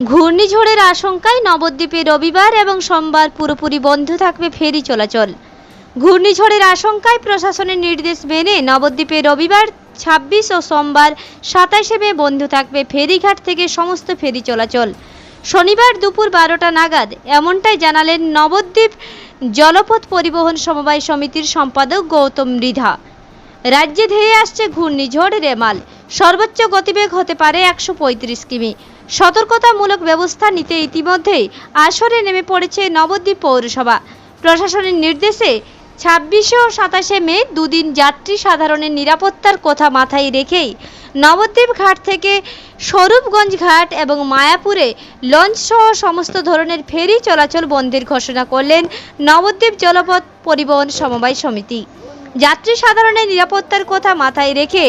ঘূর্ণিঝড়ের আশঙ্কায় নবদ্বীপে রবিবার এবং সোমবার পুরোপুরি বন্ধ থাকবে ফেরি চলাচল। ঘূর্ণিঝড়ের আশঙ্কায় প্রশাসনের নির্দেশ মেনে নবদ্বীপে রবিবার, ছাব্বিশ ও সোমবার সাতাশে মে বন্ধ থাকবে ফেরিঘাট থেকে সমস্ত ফেরি চলাচল। শনিবার দুপুর বারোটা নাগাদ এমনটাই জানালেন নবদ্বীপ জলপথ পরিবহন সমবায় সমিতির সম্পাদক গৌতম মৃধা রাজ্যে ধেয়ে আসছে ঘূর্ণিঝড় রেমাল। সর্বোচ্চ গতিবেগ হতে পারে একশো পঁয়ত্রিশ কিমি। সতর্কতামূলক ব্যবস্থা নিতে ইতিমধ্যেই আসরে নেমে পড়েছে নবদ্বীপ পৌরসভা। প্রশাসনের নির্দেশে ছাব্বিশে ও সাতাশে মে দুদিন যাত্রী সাধারণের নিরাপত্তার কথা মাথায় রেখেই নবদ্বীপ ঘাট থেকে স্বরূপগঞ্জ ঘাট এবং মায়াপুরে লঞ্চ সহ সমস্ত ধরনের ফেরি চলাচল বন্ধের ঘোষণা করলেন নবদ্বীপ জলপথ পরিবহন সমবায় সমিতি। যাত্রী সাধারণের নিরাপত্তার কথা মাথায় রেখে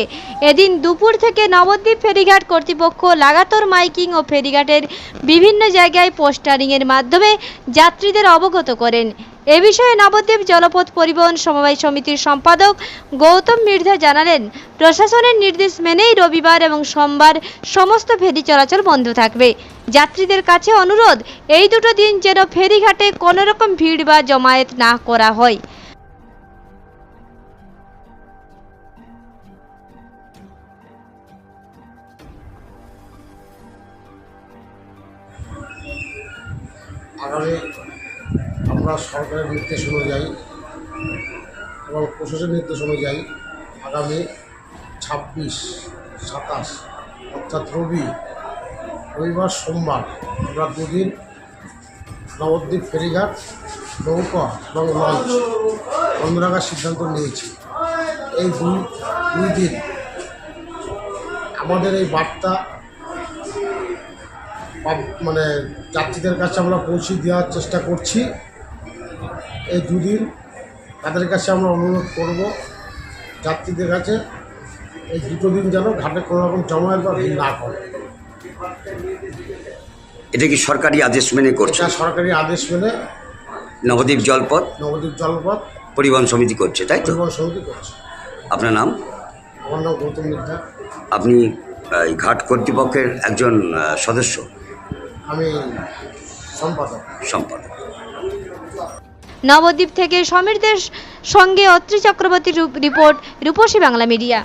এদিন দুপুর থেকে নবদ্বীপ ফেরিঘাট কর্তৃপক্ষ লাগাতার মাইকিং ও ফেরিঘাটের বিভিন্ন জায়গায় পোস্টারিংয়ের মাধ্যমে যাত্রীদের অবগত করেন। এ বিষয়ে নবদ্বীপ জলপথ পরিবহন সমবায় সমিতির সম্পাদক গৌতম মির্ধা জানালেন, প্রশাসনের নির্দেশ মেনেই রবিবার এবং সোমবার সমস্ত ফেরি চলাচল বন্ধ থাকবে। যাত্রীদের কাছে অনুরোধ, এই দুটো দিন যেন ফেরিঘাটে কোনো রকম ভিড় বা জমায়েত না করা হয়। আগামী আমরা সরকারের নির্দেশ অনুযায়ী এবং প্রশাসনের নির্দেশ অনুযায়ী আগামী ছাব্বিশ, সাতাশ অর্থাৎ রবি, রবিবার সোমবার আমরা দুদিন নবদ্বীপ ফেরিঘাট, নৌকা এবং লঞ্চ বন্ধ রাখার সিদ্ধান্ত নিয়েছি। এই দুই দুই দিন আমাদের এই বার্তা মানে যাত্রীদের কাছে আমরা পৌঁছে দেওয়ার চেষ্টা করছি। এই দুদিন তাদের কাছে আমরা অনুরোধ করব যাত্রীদের কাছে এই দুটো দিন যেন ঘাটে কোনো রকম জমায়েত বা ভিড় না করে। এটা কি সরকারি আদেশ মেনে করছে? এটা সরকারি আদেশ মেনে নবদ্বীপ জলপথ? নবদ্বীপ জলপথ পরিবহন সমিতি করছে তাই তো? পরিবহন সমিতি করছে। আপনার নাম? আমার নাম গৌতম মিদ্যা আপনি এই ঘাট কর্তৃপক্ষের একজন আহ, সদস্য। আমি সম্পাদক। সম্পাদক। নবদ্বীপ থেকে সমীরদের সঙ্গে অত্রি চক্রবর্তীর রিপোর্ট রূপসী বাংলা মিডিয়া।